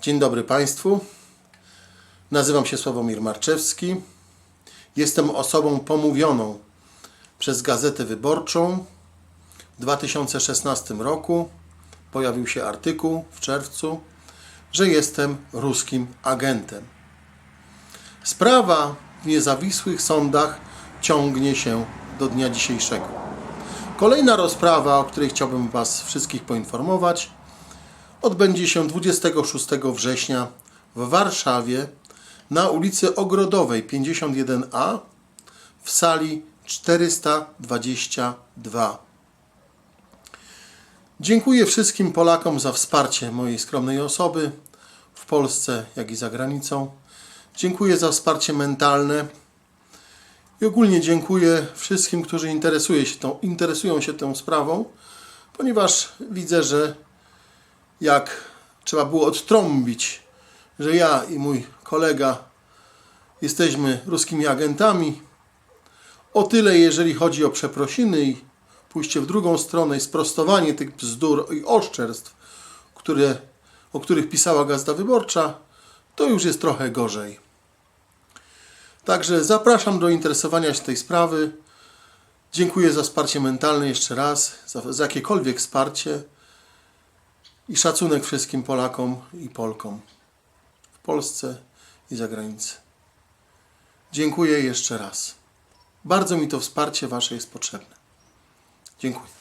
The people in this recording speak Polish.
Dzień dobry Państwu. Nazywam się Sławomir Marczewski. Jestem osobą pomówioną przez Gazetę Wyborczą. W 2016 roku pojawił się artykuł w czerwcu, że jestem ruskim agentem. Sprawa w niezawisłych sądach ciągnie się do dnia dzisiejszego. Kolejna rozprawa, o której chciałbym Was wszystkich poinformować, odbędzie się 26 września w Warszawie na ulicy Ogrodowej 51A w sali 422. Dziękuję wszystkim Polakom za wsparcie mojej skromnej osoby w Polsce, jak i za granicą. Dziękuję za wsparcie mentalne i ogólnie dziękuję wszystkim, którzy interesuje się tą, interesują się tą sprawą, ponieważ widzę, że jak trzeba było odtrąbić, że ja i mój kolega jesteśmy ruskimi agentami, o tyle jeżeli chodzi o przeprosiny i pójście w drugą stronę i sprostowanie tych bzdur i oszczerstw, które, o których pisała Gazeta Wyborcza, to już jest trochę gorzej. Także zapraszam do interesowania się tej sprawy. Dziękuję za wsparcie mentalne jeszcze raz, za, za jakiekolwiek wsparcie i szacunek wszystkim Polakom i Polkom w Polsce i za granicą. Dziękuję jeszcze raz. Bardzo mi to wsparcie Wasze jest potrzebne. Dziękuję.